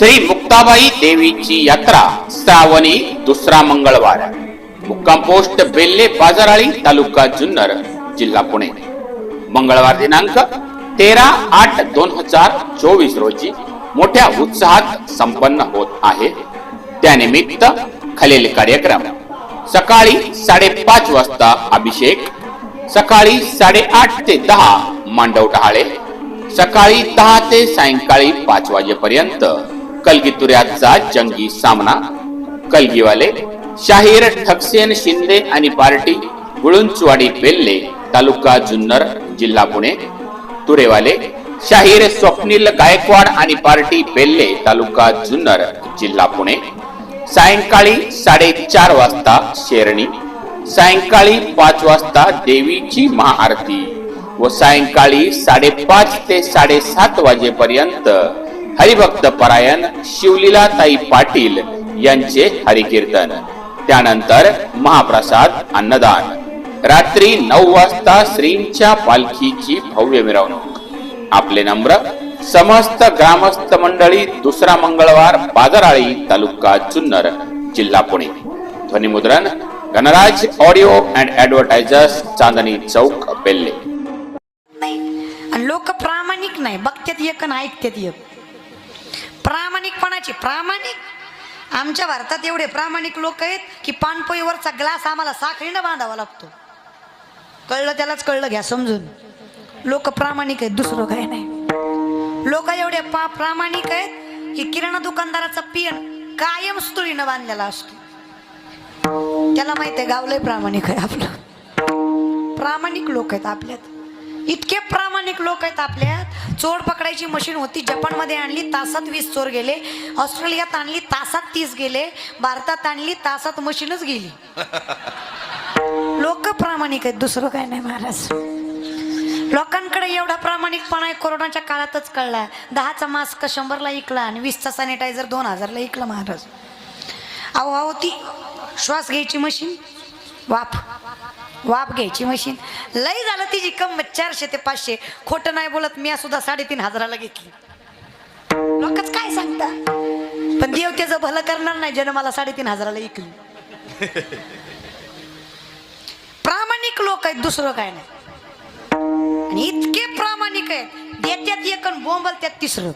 श्री मुक्ताबाई देवीची यात्रा श्रावणी दुसरा मंगळवार. मुक्काम पोस्ट बेल्ले बाजाराळी तालुका जुन्नर जिल्हा पुणे. मंगळवार दिनांक तेरा आठ दोन हजार चोवीस रोजी मोठ्या उत्साहात संपन्न होत आहे. त्यानिमित्त खालील कार्यक्रम. सकाळी साडेपाच वाजता अभिषेक सकाळी साडेआठ ते दहा मांडव टहाळे सकाळी दहा ते सायंकाळी पाच वाजेपर्यंत कलगीतुऱ्याचा जंगी सामना. कलगीवाले शाहीर ठकसेन शिंदे आणि पार्टी गुळुंचवाडी बेल्ले तालुका जुन्नर जिल्हा पुणे. तुरेवाले शाहीर स्वप्नील गायकवाड आणि पार्टी बेल्ले तालुका जुन्नर जिल्हा पुणे. सायंकाळी साडेचार वाजता शेरणी. सायंकाळी पाच वाजता देवीची महाआरती. व सायंकाळी साडेपाच ते साडेसात वाजेपर्यंत हरिभक्त परायण शिवलीलाताई पाटील यांचे हरिकीर्तन. त्यानंतर महाप्रसाद अन्नदान. रात्री नऊ वाजता श्रींच्या पालखीची भव्य मिरवणूक. आपले नम्र समस्त ग्रामस्थ मंडळी दुसरा मंगळवार बाजाराळी तालुका जुन्नर जिल्हा पुणे. ध्वनिमुद्रण Ganraj audio and advertisers Chandni Chowk बेल्ले. लोक प्रामाणिक नाही. बघतात एक ऐकतात एक. प्रामाणिकपणाची प्रामाणिक. आमच्या भारतात एवढे प्रामाणिक लोक आहेत की पानपोईवरचा ग्लास आम्हाला साखळीनं बांधावा लागतो. कळलं त्यालाच कळलं घ्या समजून. लोक प्रामाणिक आहेत दुसरं काय नाही. लोक एवढे पा प्रामाणिक आहेत की किराणा दुकानदाराचा पियण कायम सुतळीनं बांधलेला असतो. त्याला माहिती आहे गावलंय प्रामाणिक आहे आपलं. प्रामाणिक लोक आहेत आपल्यात. इतके प्रामाणिक लोक आहेत आपल्यात. चोर पकडायची मशीन होती जपानमध्ये आणली तासात वीस चोर गेले. ऑस्ट्रेलियात आणली तासात तीस गेले. भारतात आणली तासात मशीनच गेली. लोक प्रामाणिक आहेत दुसरं काय नाही महाराज. लोकांकडे एवढा प्रामाणिकपणा आहे कोरोनाच्या काळातच कळला. दहाचा मास्क शंभरला इकला आणि वीसचा सॅनिटायझर दोन हजारला इकला महाराज. अहो अहो ती श्वास घ्यायची मशीन वाफ. वाफ घ्यायची मशीन लई झालं तिची किंमत चारशे ते पाचशे. खोटं नाही बोलत मी सुद्धा साडेतीन हजाराला घेतली. लोकच काय सांगता? पण देव त्याचं भलं करणार नाही ज्यानं मला साडेतीन हजाराला ऐकली प्रामाणिक लोक आहेत दुसरं काय नाही. आणि इतके प्रामाणिक आहेत देत्यात एक बोंबल त्यात तिसरं.